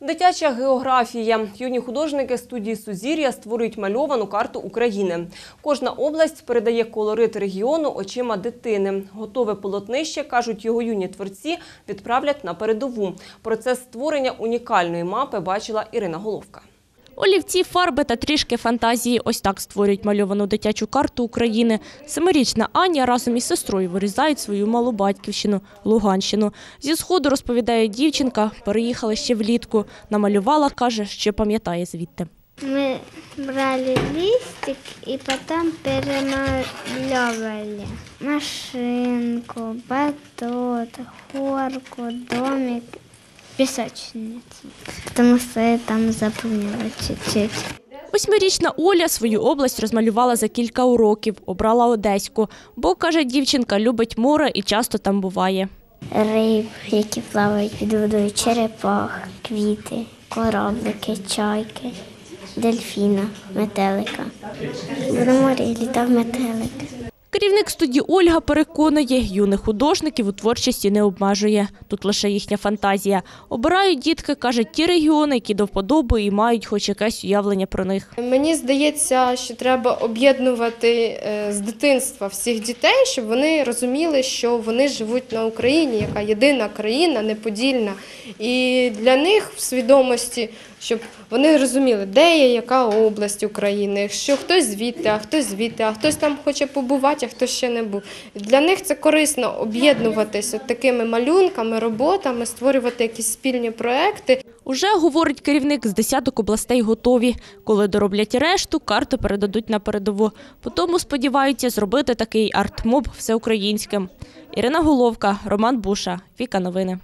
Дитяча географія. Юні художники студії Сузір'я створюють мальовану карту України. Кожна область передає колорит регіону очима дитини. Готове полотнище, кажуть його юні творці, відправлять на передову. Процес створення унікальної мапи бачила Ірина Головка. Олівці, фарби та трішки фантазії. Ось так створюють мальовану дитячу карту України. Семирічна Аня разом із сестрою вирізають свою малу батьківщину – Луганщину. Зі сходу, розповідає дівчинка, переїхала ще влітку. Намалювала, каже, що пам'ятає звідти. Мы брали листик и потом перемалевывали машинку, батут, хорку, домик, песочницу. Потому что я там запомнила чуть-чуть. Восьмирічна Оля свою область розмалювала за кілька уроків. Обрала Одеську, бо, каже дівчинка, любить море і часто там буває. Риб, які плавають під водою, черепах, квіти, кораблики, чайки, дельфіна, метелика. На морі літав метелик. Керівник студії Ольга переконує, юних художників у творчості не обмежує. Тут лише їхня фантазія. Обирають дітки, каже, ті регіони, які до вподоби і мають хоч якесь уявлення про них. Мені здається, що треба об'єднувати е, з дитинства всіх дітей, щоб вони розуміли, що вони живуть на Україні, яка єдина країна, неподільна. І для них в свідомості, щоб вони розуміли, де є яка область України, що хтось звідти, а хтось звідти, а хтось там хоче побувати, а хтось ще не був. Для них це корисно об'єднуватися такими малюнками, роботами, створювати якісь спільні проекти. Уже, говорить керівник, з десяток областей готові. Коли дороблять решту, карту передадуть на передову. Потім сподіваються зробити такий артмоб всеукраїнським. Ірина Головка, Роман Буша, Віка Новини.